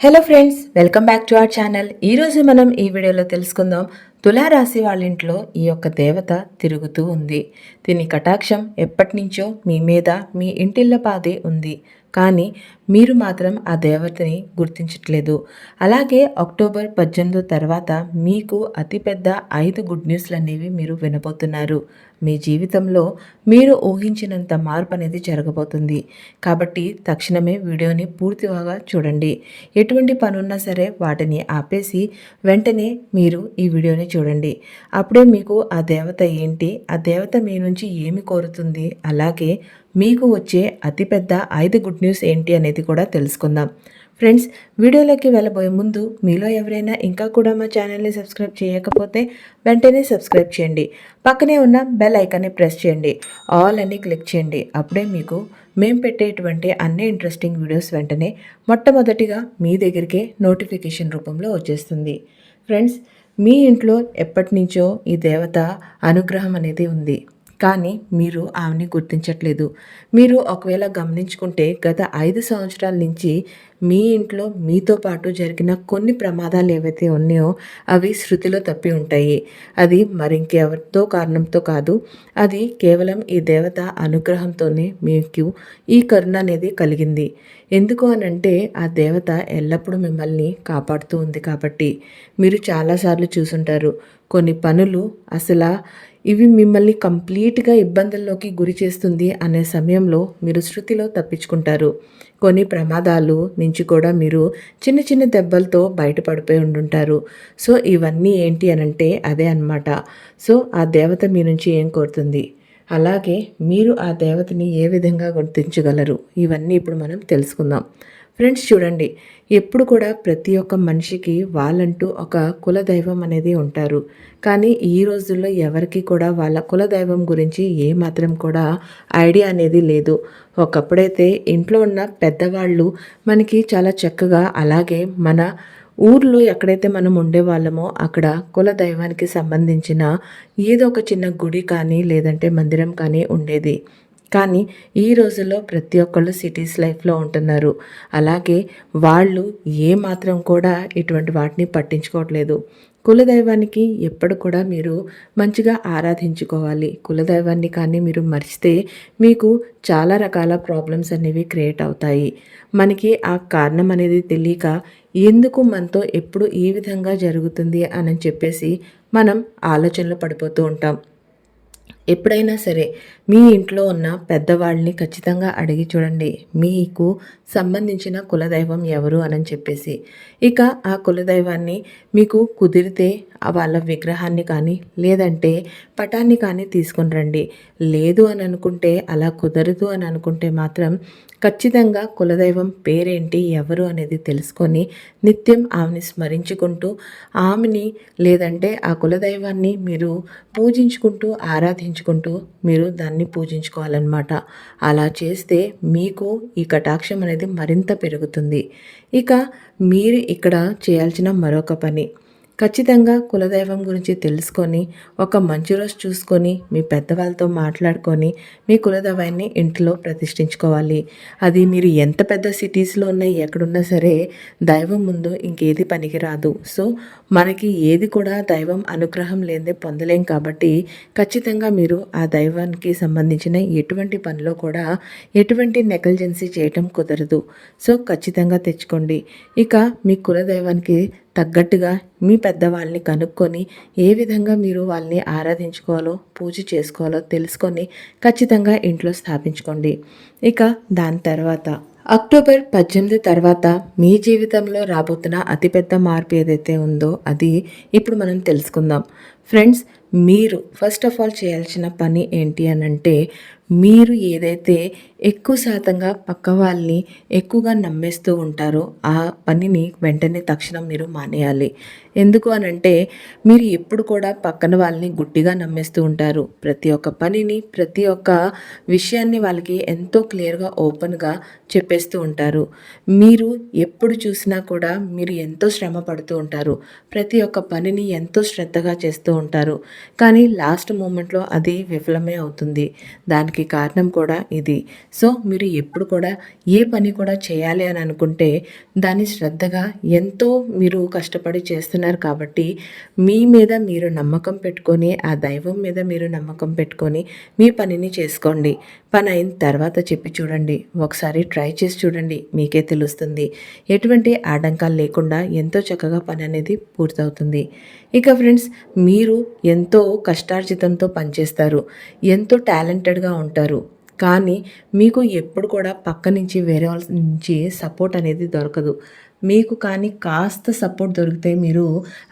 Hello friends welcome back to our channel ఈరోజు మనం ఈ వీడియోలో తెలుసుకుందాం తులారాశి వాళ్ళ ఇంట్లో ఈ యొక్క దేవత తిరుగుతూ ఉంది. దీని కటాక్షం ఎప్పటి నుంచో మీ మీద మీ ఇంటిల్లపాదే ఉంది. కానీ మీరు మాత్రం ఆ దేవతని గుర్తించట్లేదు. అలాగే అక్టోబర్ పద్దెనిమిదో తర్వాత మీకు అతిపెద్ద ఐదు గుడ్ న్యూస్లు అనేవి మీరు వినబోతున్నారు. మీ జీవితంలో మీరు ఊహించినంత మార్పు అనేది జరగబోతుంది. కాబట్టి తక్షణమే వీడియోని పూర్తిగా చూడండి. ఎటువంటి పనున్నా సరే వాటిని ఆపేసి వెంటనే మీరు ఈ వీడియోని చూడండి. అప్పుడే మీకు ఆ దేవత ఏంటి ఆ దేవత మీ నుంచి ఏమి కోరుతుంది అలాగే మీకు వచ్చే అతిపెద్ద ఐదు గుడ్ న్యూస్ ఏంటి అనేది కూడా తెలుసుకుందాం. ఫ్రెండ్స్ వీడియోలోకి వెళ్ళబోయే ముందు మీలో ఎవరైనా ఇంకా కూడా మా ఛానల్ని సబ్స్క్రైబ్ చేయకపోతే వెంటనే సబ్స్క్రైబ్ చేయండి. పక్కనే ఉన్న బెల్ ఐకాన్ని ప్రెస్ చేయండి. ఆల్ అని క్లిక్ చేయండి. అప్పుడే మీకు మేము పెట్టేటువంటి అన్ని ఇంట్రెస్టింగ్ వీడియోస్ వెంటనే మొట్టమొదటిగా మీ దగ్గరికే నోటిఫికేషన్ రూపంలో వచ్చేస్తుంది. ఫ్రెండ్స్ మీ ఇంట్లో ఎప్పటి నుంచో ఈ దేవత అనుగ్రహం అనేది ఉంది. కానీ మీరు ఆమెని గుర్తించట్లేదు. మీరు ఒకవేళ గమనించుకుంటే గత ఐదు సంవత్సరాల నుంచి మీ ఇంట్లో మీతో పాటు జరిగిన కొన్ని ప్రమాదాలు ఏవైతే ఉన్నాయో అవి శృతిలో తప్పి ఉంటాయి. అది మరింకెవరితో కారణంతో కాదు. అది కేవలం ఈ దేవత అనుగ్రహంతోనే మీకు ఈ కరుణ అనేది కలిగింది. ఎందుకు అనంటే ఆ దేవత ఎల్లప్పుడూ మిమ్మల్ని కాపాడుతూ ఉంది కాబట్టి. మీరు చాలాసార్లు చూసుంటారు. కొన్ని పనులు అసలు ఇవి మిమ్మల్ని కంప్లీట్గా ఇబ్బందుల్లోకి గురి చేస్తుంది అనే సమయంలో మీరు శృతిలో తప్పించుకుంటారు. కొన్ని ప్రమాదాలు నుంచి కూడా మీరు చిన్న చిన్న దెబ్బలతో బయటపడిపోయి ఉండుంటారు. సో ఇవన్నీ ఏంటి అనంటే అదే అన్నమాట. సో ఆ దేవత మీ నుంచి ఏం కోరుతుంది? అలాగే మీరు ఆ దేవతని ఏ విధంగా గుర్తించగలరు? ఇవన్నీ ఇప్పుడు మనం తెలుసుకుందాం. ఫ్రెండ్స్ చూడండి. ఎప్పుడు కూడా ప్రతి ఒక్క మనిషికి వాళ్ళంటూ ఒక కులదైవం అనేది ఉంటారు. కానీ ఈ రోజుల్లో ఎవరికి కూడా వాళ్ళ కులదైవం గురించి ఏ మాత్రం కూడా ఐడియా అనేది లేదు. ఒకప్పుడైతే ఇంట్లో ఉన్న పెద్దవాళ్ళు మనకి చాలా చక్కగా అలాగే మన ఊర్లో ఎక్కడైతే మనం ఉండేవాళ్ళమో అక్కడ కుల దైవానికి సంబంధించిన ఏదో ఒక చిన్న గుడి కానీ లేదంటే మందిరం కానీ ఉండేది. కానీ ఈ రోజుల్లో ప్రతి ఒక్కళ్ళు సిటీస్ లైఫ్లో ఉంటున్నారు. అలాగే వాళ్ళు ఏ మాత్రం కూడా ఇటువంటి వాటిని పట్టించుకోవట్లేదు. కులదైవానికి ఎప్పుడు కూడా మీరు మంచిగా ఆరాధించుకోవాలి. కులదైవాన్ని కానీ మీరు మరిస్తే మీకు చాలా రకాల ప్రాబ్లమ్స్ అనేవి క్రియేట్ అవుతాయి. మనకి ఆ కారణం అనేది తెలియక ఎందుకు మనతో ఎప్పుడు ఈ విధంగా జరుగుతుంది అని చెప్పేసి మనం ఆలోచనలు పడిపోతూ ఉంటాం. ఎప్పుడైనా సరే మీ ఇంట్లో ఉన్న పెద్దవాళ్ళని ఖచ్చితంగా అడిగి చూడండి. మీకు సంబంధించిన కులదైవం ఎవరు? అని చెప్పేసి. ఇక ఆ కులదైవాన్ని మీకు కుదిరితే వాళ్ళ విగ్రహాన్ని కానీ లేదంటే పటాన్ని కానీ తీసుకుని రండి. లేదు అని అనుకుంటే అలా కుదరదు అని అనుకుంటే మాత్రం ఖచ్చితంగా కులదైవం పేరేంటి ఎవరు అనేది తెలుసుకొని నిత్యం ఆమెని స్మరించుకుంటూ ఆమెని లేదంటే ఆ కులదైవాన్ని మీరు పూజించుకుంటూ ఆరాధించుకుంటూ మీరు దాన్ని పూజించుకోవాలన్నమాట. అలా చేస్తే మీకు ఈ కటాక్షం అనేది మరింత పెరుగుతుంది. ఇక మీరు ఇక్కడ చేయాల్సిన మరొక పని. ఖచ్చితంగా కులదైవం గురించి తెలుసుకొని ఒక మంచి రోజు చూసుకొని మీ పెద్దవాళ్ళతో మాట్లాడుకొని మీ కులదైవాన్ని ఇంట్లో ప్రతిష్ఠించుకోవాలి. అది మీరు ఎంత పెద్ద సిటీస్లో ఉన్నా ఎక్కడున్నా సరే దైవం ముందు ఇంకేది పనికిరాదు. సో మనకి ఏది కూడా దైవం అనుగ్రహం లేదే పొందలేం కాబట్టి ఖచ్చితంగా మీరు ఆ దైవానికి సంబంధించిన ఎటువంటి పనిలో కూడా ఎటువంటి నెగ్లిజెన్సీ చేయటం కుదరదు. సో ఖచ్చితంగా తెచ్చుకోండి. ఇక మీ కులదైవానికి తగ్గట్టుగా మీ పెద్దవాళ్ళని కనుక్కొని ఏ విధంగా మీరు వాళ్ళని ఆరాధించుకోవాలో పూజ చేసుకోవాలో తెలుసుకొని ఖచ్చితంగా ఇంట్లో స్థాపించుకోండి. ఇక దాని తర్వాత. అక్టోబర్ పద్దెనిమిది తర్వాత మీ జీవితంలో రాబోతున్న అతిపెద్ద మార్పు ఏదైతే ఉందో అది ఇప్పుడు మనం తెలుసుకుందాం. ఫ్రెండ్స్ మీరు ఫస్ట్ ఆఫ్ ఆల్ చేయాల్సిన పని ఏంటి అని అంటే మీరు ఏదైతే ఎక్కువ శాతంగా పక్క వాళ్ళని ఎక్కువగా నమ్మేస్తూ ఉంటారో ఆ పనిని వెంటనే తక్షణం మీరు మానేయాలి. ఎందుకు అని అంటే మీరు ఎప్పుడు కూడా పక్కన వాళ్ళని గుడ్డిగా నమ్మేస్తూ ఉంటారు. ప్రతి ఒక్క పనిని ప్రతి ఒక్క విషయాన్ని వాళ్ళకి ఎంతో క్లియర్గా ఓపెన్గా చెప్పేస్తూ ఉంటారు. మీరు ఎప్పుడు చూసినా కూడా మీరు ఎంతో శ్రమ పడుతూ ఉంటారు. ప్రతి ఒక్క పనిని ఎంతో శ్రద్ధగా చేస్తూ ఉంటారు. కానీ లాస్ట్ మూమెంట్లో అది విఫలమే అవుతుంది. దానికి దానికి కారణం కూడా ఇది. సో మీరు ఎప్పుడు కూడా ఏ పని కూడా చేయాలి అని అనుకుంటే దాన్ని శ్రద్ధగా ఎంతో మీరు కష్టపడి చేస్తున్నారు కాబట్టి మీ మీద మీరు నమ్మకం పెట్టుకొని ఆ దైవం మీద మీరు నమ్మకం పెట్టుకొని మీ పనిని చేసుకోండి. పని అయిన తర్వాత చెప్పి చూడండి. ఒకసారి ట్రై చేసి చూడండి. మీకే తెలుస్తుంది. ఎటువంటి ఆటంకాలు లేకుండా ఎంతో చక్కగా పని అనేది పూర్తవుతుంది. ఇక ఫ్రెండ్స్ మీరు ఎంతో కష్టార్జితంతో పనిచేస్తారు. ఎంతో టాలెంటెడ్గా ఉంటారు ఉంటారు. కానీ మీకు ఎప్పుడు కూడా పక్క నుంచి వేరే వాళ్ళ నుంచి సపోర్ట్ అనేది దొరకదు. మీకు కానీ కాస్త సపోర్ట్ దొరికితే మీరు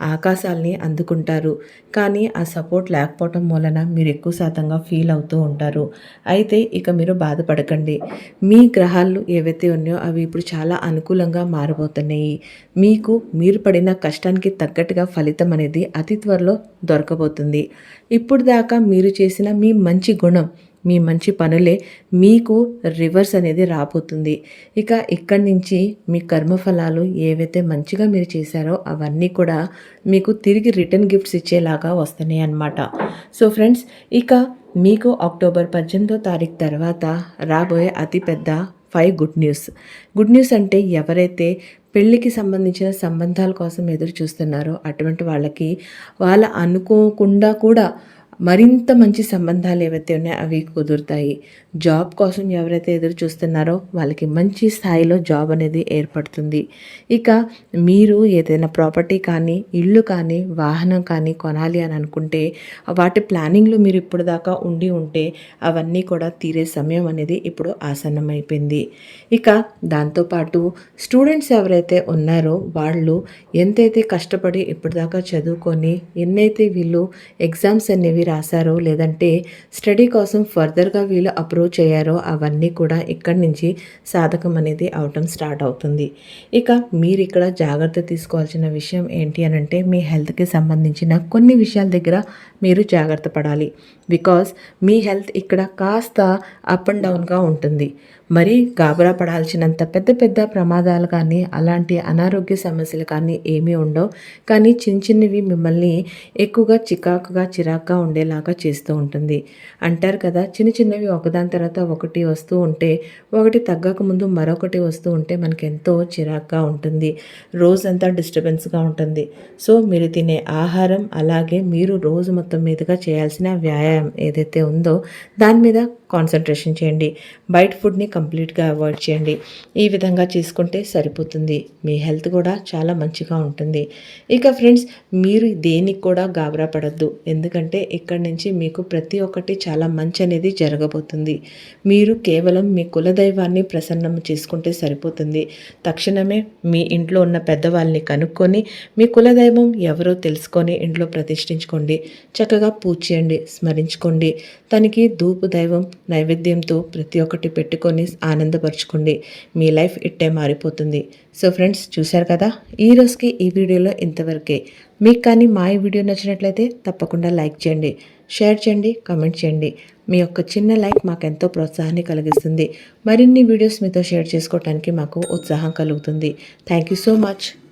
ఆకాశాల్ని అందుకుంటారు. కానీ ఆ సపోర్ట్ లేకపోవటం వలన మీరు ఎక్కువ శాతంగా ఫీల్ అవుతూ ఉంటారు. అయితే ఇక మీరు బాధపడకండి. మీ గ్రహాలు ఏవైతే ఉన్నాయో అవి ఇప్పుడు చాలా అనుకూలంగా మారిపోతున్నాయి. మీకు మీరు పడిన కష్టానికి తగ్గట్టుగా ఫలితం అనేది అతి త్వరలో దొరకబోతుంది. ఇప్పుడు దాకా మీరు చేసిన మీ మంచి గుణం మీ మంచి పనులే మీకు రివర్స్ అనేది రాబోతుంది. ఇక ఇక్కడి నుంచి మీ కర్మఫలాలు ఏవైతే మంచిగా మీరు చేశారో అవన్నీ కూడా మీకు తిరిగి రిటర్న్ గిఫ్ట్స్ ఇచ్చేలాగా వస్తున్నాయి అన్నమాట. సో ఫ్రెండ్స్ ఇక మీకు అక్టోబర్ పద్దెనిమిదో తారీఖు తర్వాత రాబోయే అతిపెద్ద five good news good news అంటే ఎవరైతే పెళ్ళికి సంబంధించిన సంబంధాల కోసం ఎదురు చూస్తున్నారో అటువంటి వాళ్ళకి వాళ్ళ అనుకోకుండా కూడా మరింత మంచి సంబంధాలు ఏవైతే ఉన్నాయో అవి కుదురుతాయి. జాబ్ కోసం ఎవరైతే ఎదురు చూస్తున్నారో వాళ్ళకి మంచి స్థాయిలో జాబ్ అనేది ఏర్పడుతుంది. ఇక మీరు ఏదైనా ప్రాపర్టీ కానీ ఇల్లు కానీ వాహనం కానీ కొనాలి అని అనుకుంటే వాటి ప్లానింగ్లో మీరు ఇప్పుడు దాకా ఉండి ఉంటే అవన్నీ కూడా తీరే సమయం అనేది ఇప్పుడు ఆసన్నమైపోయింది. ఇక దాంతోపాటు స్టూడెంట్స్ ఎవరైతే ఉన్నారో వాళ్ళు ఎంతైతే కష్టపడి ఇప్పటిదాకా చదువుకొని ఎన్నైతే వీళ్ళు ఎగ్జామ్స్ అనేవి రాశారో లేదంటే స్టడీ కోసం ఫర్దర్గా వీళ్ళు అప్రోచ్ అయ్యారో అవన్నీ కూడా ఇక్కడి నుంచి సాధకం అనేది అవటం స్టార్ట్ అవుతుంది. ఇక మీరు ఇక్కడ జాగ్రత్త తీసుకోవాల్సిన విషయం ఏంటి అని అంటే మీ హెల్త్కి సంబంధించిన కొన్ని విషయాల దగ్గర మీరు జాగ్రత్త పడాలి. బికాస్ మీ హెల్త్ ఇక్కడ కాస్త అప్ అండ్ డౌన్గా ఉంటుంది. మరీ గాబరా పడాల్సినంత పెద్ద పెద్ద ప్రమాదాలు కానీ అలాంటి అనారోగ్య సమస్యలు కానీ ఏమీ ఉండవు. కానీ చిన్న చిన్నవి మిమ్మల్ని ఎక్కువగా చికాకుగా చిరాకుగా ఉండేలాగా చేస్తూ ఉంటుంది. అంటారు కదా చిన్న చిన్నవి ఒకదాని తర్వాత ఒకటి వస్తూ ఉంటే ఒకటి తగ్గక ముందు మరొకటి వస్తూ ఉంటే మనకి ఎంతో చిరాకుగా ఉంటుంది. రోజంతా డిస్టర్బెన్స్గా ఉంటుంది. సో మీరు తినే ఆహారం అలాగే మీరు రోజు మొత్తం మీదుగా చేయాల్సిన వ్యాయామం ఏదైతే ఉందో దాని మీద కాన్సన్ట్రేషన్ చేయండి. బయట ఫుడ్ని కంప్లీట్గా అవాయిడ్ చేయండి. ఈ విధంగా చేసుకుంటే సరిపోతుంది. మీ హెల్త్ కూడా చాలా మంచిగా ఉంటుంది. ఇక ఫ్రెండ్స్ మీరు దేనికి కూడా గాబరా పడద్దు. ఎందుకంటే ఇక్కడి నుంచి మీకు ప్రతి ఒక్కటి చాలా మంచి అనేది జరగబోతుంది. మీరు కేవలం మీ కులదైవాన్ని ప్రసన్నం చేసుకుంటే సరిపోతుంది. తక్షణమే మీ ఇంట్లో ఉన్న పెద్దవాళ్ళని కనుక్కొని మీ కులదైవం ఎవరో తెలుసుకొని ఇంట్లో ప్రతిష్ఠించుకోండి. చక్కగా పూజ చేయండి స్మరించుకోండి. తనకి ధూపు దైవం నైవేద్యంతో ప్రతి ఒక్కటి పెట్టుకొని ఆనందపరచుకోండి. మీ లైఫ్ ఇట్టే మారిపోతుంది. సో ఫ్రెండ్స్ చూశారు కదా? ఈ రోజుకి ఈ వీడియోలో ఇంతవరకే. మీకు కానీ మా ఈ వీడియో నచ్చినట్లయితే తప్పకుండా లైక్ చేయండి. షేర్ చేయండి కమెంట్ చేయండి. మీ యొక్క చిన్న లైక్ మాకు ఎంతో ప్రోత్సాహాన్ని కలిగిస్తుంది. మరిన్ని వీడియోస్ మీతో షేర్ చేసుకోవడానికి మాకు ఉత్సాహం కలుగుతుంది. Thank you so much.